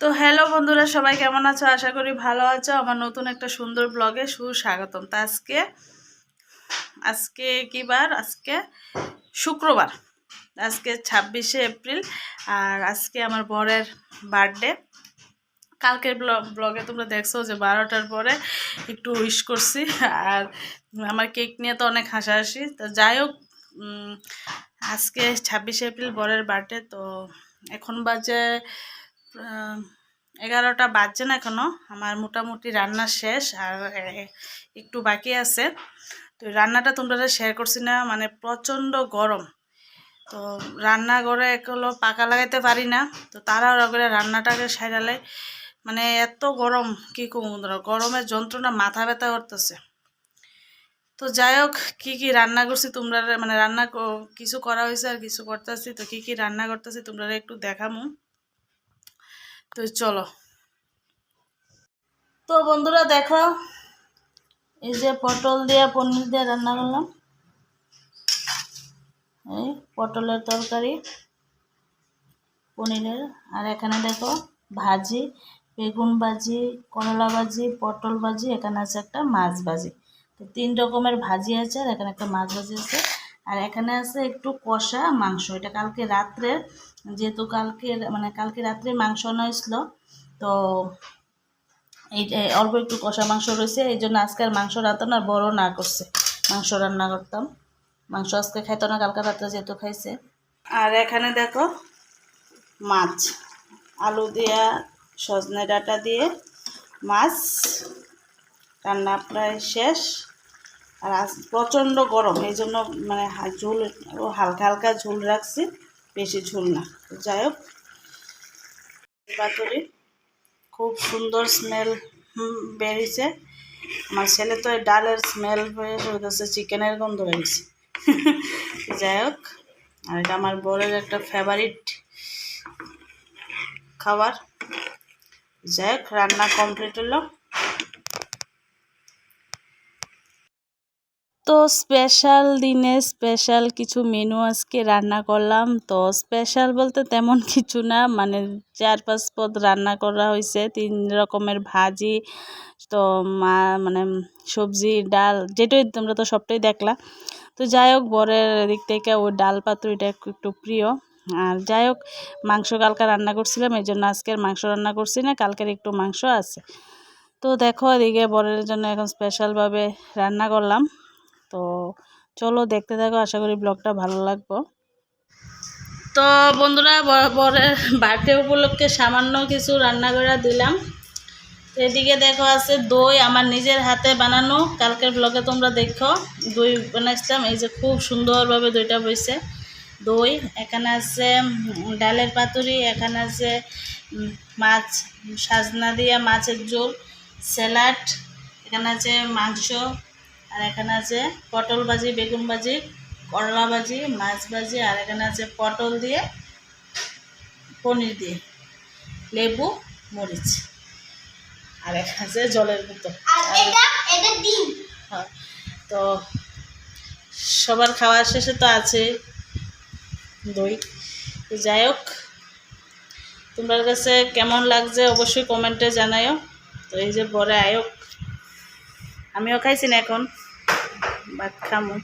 তো হ্যালো বন্ধুরা, সবাই কেমন আছো? আশা করি ভালো আছো। আমার নতুন একটা সুন্দর ব্লগে সুস্বাগতম। তা আজকে আজকে কি বার? আজকে শুক্রবার। আজকে ছাব্বিশে এপ্রিল। আর আজকে আমার বরের বার্থডে। কালকের ব্লগ তোমরা দেখছ যে বারোটার পরে একটু উইশ করছি। আর আমার কেক নিয়ে তো অনেক হাসাহাসি। তো যাই হোক আজকে ছাব্বিশে এপ্রিল বরের বার্থডে। তো এখন বাজে এগারোটা বাজছে না এখনও। আমার মোটামুটি রান্না শেষ আর একটু বাকি আছে। তো রান্নাটা তোমরা শেয়ার করছি না মানে প্রচণ্ড গরম। তো রান্না রান্নাঘরে এগুলো পাকা লাগাইতে পারি না। তো তারা করে রান্নাটাকে সাইডালে মানে এত গরম, কী কমু ধরো গরমের যন্ত্রণা মাথা ব্যথা করতেছে। তো যাই হোক, কী কী রান্না করছি তোমরা মানে রান্না কিছু করা হয়েছে আর কিছু করতেছি তো কী কী রান্না করতেছি তোমরা একটু দেখামু। তো চলো। তো বন্ধুরা দেখো, এই যে পটল দিয়ে পনির দিয়ে রান্না করলাম। এই পটলের তরকারি, পনিরের। আর এখানে দেখো ভাজি, বেগুন ভাজি, করলা ভাজি, পটল ভাজি, এখানে আছে একটা মাছ ভাজি। তো তিন রকমের ভাজি আছে আর এখানে একটা মাছ ভাজি আছে। আর এখানে আছে একটু কষা মাংস। এটা কালকে রাত্রে, যেহেতু কালকে মানে কালকে রাত্রে মাংস আনা তো এই অল্প একটু কষা মাংস রয়েছে, এই জন্য আজকে আর মাংস রান্না না বড় না করছে। মাংস রান্না করতাম। মাংস আজকে খাইতো না, কালকে রাত্রে যেহেতু খাইছে। আর এখানে দেখো মাছ, আলু দিয়া, সজনে ডাঁটা দিয়ে মাছ। রান্না প্রায় শেষ। আর আজ প্রচণ্ড গরম, এই জন্য মানে ঝোল, ও হালকা হালকা ঝোল রাখছি, বেশি ঝোল না। যাই হোক, পাতুরি, খুব সুন্দর স্মেল বেরিয়েছে। আমার ছেলে তো ডালের স্মেল হয়ে হইতেছে, চিকেনের গন্ধ বেরিয়েছে। যাই হোক, আর এটা আমার বরের একটা ফেভারিট খাবার। যাই হোক, রান্না কমপ্লিট হলো। তো স্পেশাল দিনে স্পেশাল কিছু মেনু আজকে রান্না করলাম। তো স্পেশাল বলতে তেমন কিছু না মানে চার পাঁচ পদ রান্না করা হয়েছে তিন রকমের ভাজি, তো মা মানে সবজি, ডাল, যেটাই তোমরা তো সবটাই দেখলা। তো যাই হোক বরের দিক থেকে ওই ডাল পাত্র এটা একটু প্রিয়। আর যাই হোক মাংস কালকে রান্না করছিলাম, এই জন্য আজকের মাংস রান্না করছি না, কালকের একটু মাংস আছে। তো দেখো, এদিকে বরের জন্য এখন স্পেশালভাবে রান্না করলাম। তো চলো দেখতে থাকো, আশা করি ব্লগটা ভালো লাগবো। তো বন্ধুরা বরের বার্থডে উপলক্ষে সামান্য কিছু রান্না করে দিলাম। এদিকে দেখো আছে দই আমার নিজের হাতে বানানো। কালকের ব্লগে তোমরা দেখো, দই বানাইছিলাম। এই যে খুব সুন্দরভাবে দইটা বইছে। দই, এখানে আছে ডালের পাতুরি, এখানে আছে মাছ সাজনা দিয়া মাছের ঝোল, স্যালাড, এখানে আছে মাংস আর এখানে আছে পটল ভাজি বেগুন ভাজি করলা ভাজি মাছ ভাজি আর এখানে আছে পটল দিয়ে পনির দিয়ে লেবু মরিচ। আর এখানে আছে জলের ডিম। হ্যাঁ তো সবার খাওয়ার শেষে তো আছে দই। যাই হোক তোমার কাছে কেমন লাগছে অবশ্যই কমেন্টে জানাইও তো এই যে বড় আয়ক আমিও খাইছি না এখন। ভাত খামো।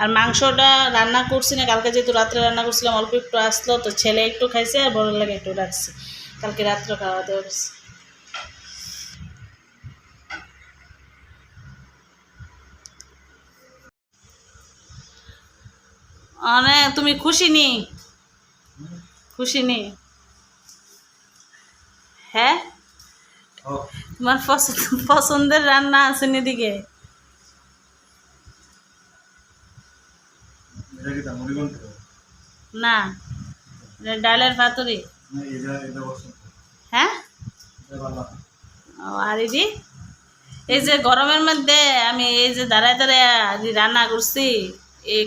আর মাংসটা রান্না করছি না কালকে যেহেতু রাত্রে রান্না করছিলাম অল্প একটু আসলো তো ছেলে একটু খাইছে আর বড় লাগে একটু রাখছি কালকে রাত্রে খাওয়া দাওয়া করছি। অনেক তুমি খুশি নি? খুশি নি? হ্যাঁ? তোমার পছন্দ পছন্দের রান্না আছে এদিকে এটা কি মুড়িগন্ড না ডালের পাতুরি। হ্যাঁ? আর এদি এই যে গরমের মধ্যে আমি এই যে দাঁড়ায় দাঁড়ায় রান্না করছি এই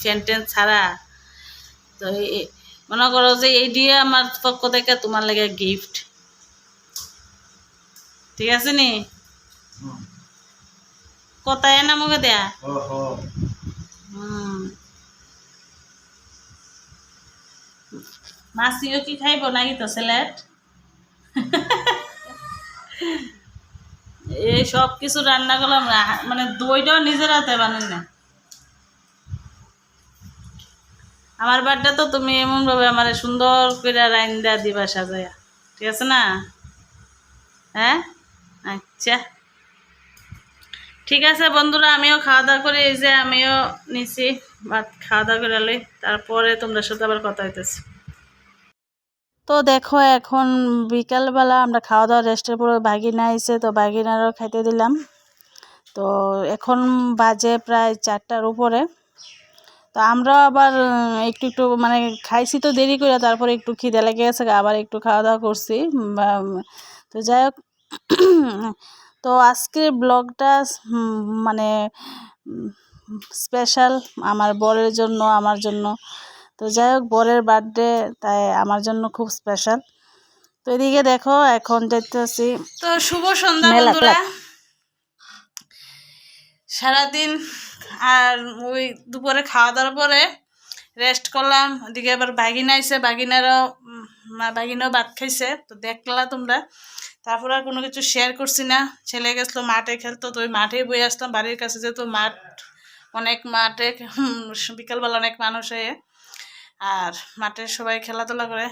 ফ্যান ট্যান ছাড়া। তো মনে করো যে এই দিয়ে আমার পক্ষ থেকে তোমার লাগে গিফট ঠিক আছে নি? কোথায় না মুখে দেয়া? হুম। মাছিও কি খাইব? নাকি তো স্যালাড? এই সব কিছু রান্না করলাম মানে দইটাও নিজের হাতে বানাই না। আমার বার্থডে তো তুমি এমনভাবে আমার সুন্দর করে রাইন্দা দিবা সাজাইয়া ঠিক আছে না? হ্যাঁ? আচ্ছা। ঠিক আছে বন্ধুরা, আমিও খাওয়া দাওয়া করে এই যে আমিও নিছি, ভাত খাওয়া দাওয়া করে তারপরে তোমরা সাথে আবার কথা হইতেছে। তো দেখো, এখন বিকালবেলা আমরা খাওয়া দাওয়া রেস্টের পরে বাগিনা এসে তো বাগিনারও খাইতে দিলাম। তো এখন বাজে প্রায় চারটার উপরে। তো আমরা আবার একটু একটু মানে খাইছি তো দেরি করে, তারপরে একটু খিদে লেগে গেছে, আবার একটু খাওয়া দাওয়া করছি তো যাই হোক। তো আজকের ব্লগটা মানে স্পেশাল আমার বরের জন্য, আমার জন্য। তো যাই হোক বরের বার্থডে তাই আমার জন্য খুব স্পেশাল তো এদিকে দেখো এখন যাইতেছি তো শুভ সন্ধ্যা বন্ধুরা। সারাদিন আর ওই দুপুরে খাওয়া দাওয়ার পরে রেস্ট করলাম। ওদিকে আবার বাগিনা আইসে বাগিনারও বাগিনাও ভাত খাইছে। তো দেখলা তোমরা। তারপর আর কোনো কিছু শেয়ার করছি না। ছেলে গেছিল মাঠে খেলতো তো ওই মাঠেই বই আসতাম। বাড়ির কাছে যেহেতু মাঠ অনেক মাঠে বিকালবেলা অনেক মানুষ হয়ে। আর মাঠে সবাই খেলাধুলা করে।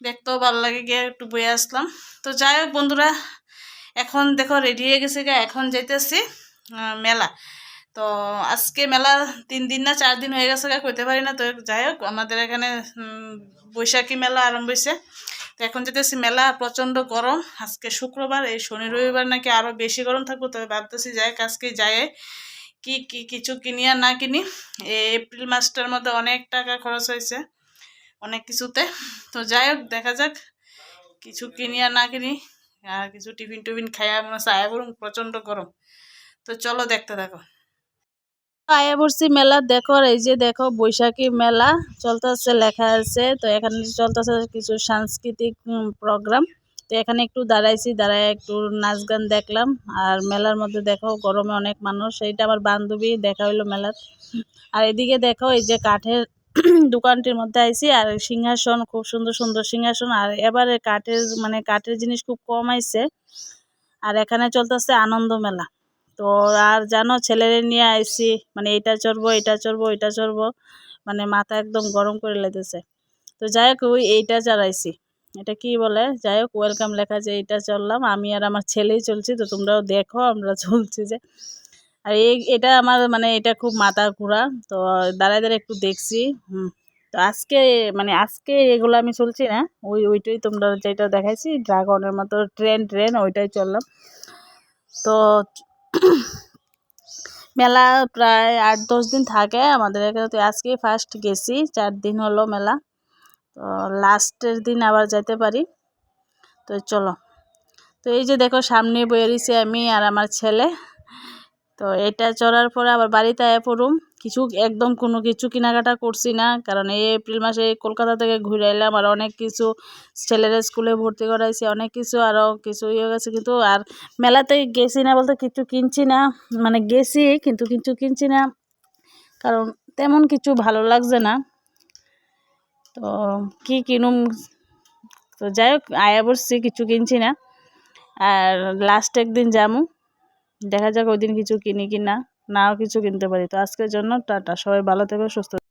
দেখতেও ভালো লাগে, গিয়ে একটু বয়ে আসলাম। তো যাই হোক বন্ধুরা, এখন দেখো রেডি হয়ে গেছে গা, এখন যেতেছি মেলা। তো আজকে মেলা তিন দিন না চার দিন হয়ে গেছে গা করতে পারি না। তো যাই হোক, আমাদের এখানে বৈশাখী মেলা আরম্ভ হয়েছে তো এখন যেতেছি মেলা, প্রচণ্ড গরম। আজকে শুক্রবার, এই শনি রবিবার নাকি আরও বেশি গরম থাকব তবে ভাবতেছি যাই আজকে যাই। কি কি কিছু কিনি আর না কিনি এপ্রিল মাসটার মধ্যে অনেক টাকা খরচ হয়েছে, অনেক কিছুতে। তো যাই হোক, দেখা যাক, কিছু কিনি আর না কিনি, আর কিছু টিফিন টিফিন খাইয়া মনে আয়া করুন প্রচণ্ড গরম। তো চলো দেখতে দেখো আয়া পড়ছি মেলা, দেখো এই যে দেখো, বৈশাখী মেলা, চলতেছে, লেখা আছে। তো এখানে চলতে চলতেছে কিছু সাংস্কৃতিক প্রোগ্রাম তো এখানে একটু দাঁড়াইছি দাঁড়ায় একটু নাচ গান দেখলাম। আর মেলার মধ্যে দেখো গরমে অনেক মানুষ। এইটা আমার বান্ধবী, দেখা হইল মেলার। আর এদিকে দেখো এই যে কাঠের দোকানটির মধ্যে আইছি। আর সিংহাসন, খুব সুন্দর সুন্দর সিংহাসন। আর এবারে কাঠের মানে কাঠের জিনিস খুব কম আইছে। আর এখানে চলতেছে আনন্দ মেলা। তো আর জানো, ছেলেরে নিয়ে আইছি। মানে এটা চড়বো এটা চড়বো এটা চড়বো। মানে মাথা একদম গরম করে লেগেছে। তো যাই হোক, ওই এইটা চালাইছি এটা কি বলে? যাই হোক ওয়েলকাম লেখা যে এইটা চললাম। আমি আর আমার ছেলেই চলছি, তো তোমরাও দেখো, আমরা চলছি যে। আর এই, এটা আমার মানে এটা খুব মাথা ঘোরা, তো দাঁড়ায় দাঁড়ায় একটু দেখছি তো আজকে মানে আজকে এগুলো আমি চলছি না, ওই, ওইটাই তোমরা যেটা দেখাইছি, ড্রাগনের মতো ট্রেন ট্রেন, ওইটাই চললাম। তো মেলা প্রায় আট, দশ দিন থাকে আমাদের এখানে, তো আজকেই ফার্স্ট গেছি, চার দিন হলো মেলা। তো লাস্টের দিন আবার যেতে পারি। তো চলো। তো এই যে দেখো, সামনে বয়ে রয়েছি আমি আর আমার ছেলে। তো এটা চড়ার পরে আবার বাড়িতে আয়া পড়ুম। কিছু, একদম কোনো কিছু কেনাকাটা করছি না, কারণ এই এপ্রিল মাসে কলকাতা থেকে ঘুরে এলাম আর অনেক কিছু ছেলেরা স্কুলে ভর্তি করাইছি, অনেক কিছু আরও কিছু ইয়ে গেছে। কিন্তু আর মেলাতে গেছি না বলতে কিছু কিনছি না মানে গেছি, কিন্তু কিছু কিনছি না। কারণ তেমন কিছু ভালো লাগছে না। তো কি কিনুম? তো যাই হোক, আয়া বসছি, কিছু কিনছি না। আর লাস্ট একদিন যামু। দেখা যাক ওই দিন কিছু কিনি কি না নাও কিছু কিনতে পারি। তো আজকের জন্য টাটা, সবাই ভালো থেকো, সুস্থ